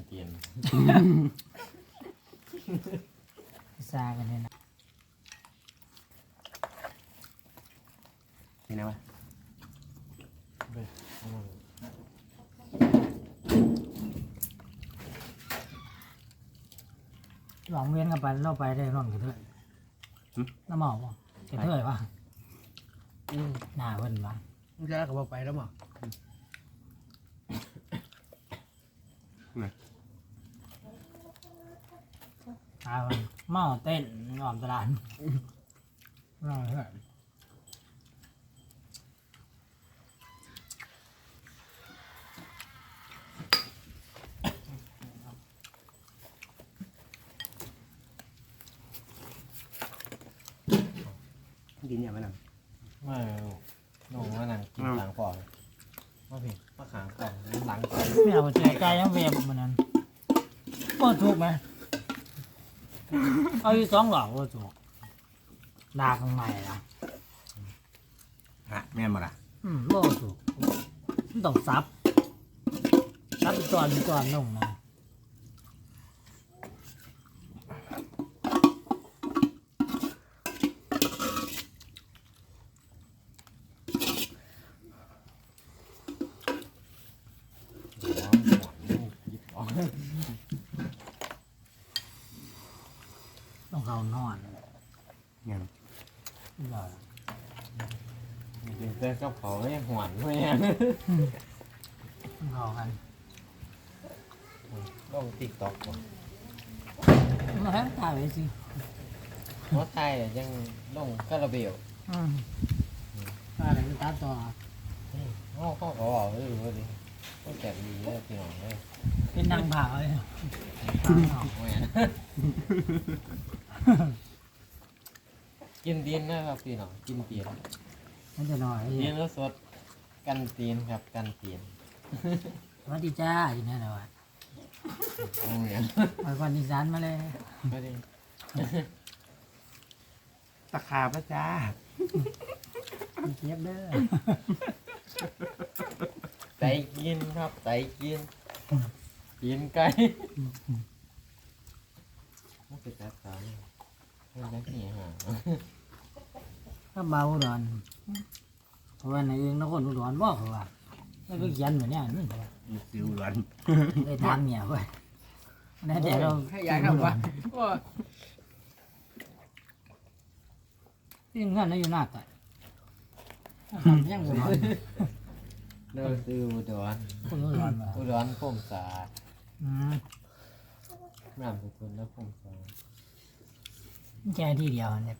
นเตียนซากันเนี่ยนะนี่นะวะเว้ยเอามาหวังเวียนกันไปเราไปได้ร่อนกันเถอะน้ำเมาป่ะกันเถอะป่ะอืมหน้าเพิ่นป่ะมึงจะกับไปแล้วมั้ง ตาเพิ่นเมาเต้นงอมตลาดเมาเถอะกินอย่างมันน่ะมาลงมานั่งกินขางกล่อง มาพี่มาขางกล่องหลังกล่องไม่เอาใจไกลยังเวียบมันนั้นบ่ถูกไหมเอาอยู่สองหลอกบ่ถูกดาข้างในล่ะฮะแม่นบ่ล่ะอืมบ่ถูกมันต้องซับซับตอนตอนลงนะ อ๋อ ต้องเข้านอนเนี่ยบ่กินแต่กับเขาไม่หวนไม่ยังต้องเข้ากันลงติ๊กต็อกบ่มาให้ถ่ายไว้สิหัวไทยยังลงคาราเบลอืมถ่ายอะไรก็ตัดต่อนี่เขาเขาก็บอกเลยว่าดิก็ แจกดีเลยพี่น้องเลยเป็นนางผ่าเลยแหวนกินตีนนะครับพี่น้องกินตีนมันจะหน่อยตีนแล้วสดกันตีนครับกันตีนสวัสดีจ้าอยู่แน่นอนโอ้ยไปวันดีสานมาเลยไม่ได้ตะขาบนะจ้ามีเทียบเด้อ ไตกินครับไตกินกินไก่มันเป็นแบบสามมันแบบนี้ฮะก็เบาอุดอนเพราะว่าในเองนักคนอุดรบอกเขาว่าแล้วก็เขียนเหมือนเนี้ยนี่อยู่ซิวหลวนได้ทางเมียเว้ยนั่นแต่เราให้ยายทำวะว่าที่งั้นน่ะอยู่หน้าแต่ยังอุ ดรเดินซื้ออุดรคนอุดรมาอุดรพุ่มสาอืมน้ำสกุลแล้วพุ่มสาแค่ที่เดียวเนี่ย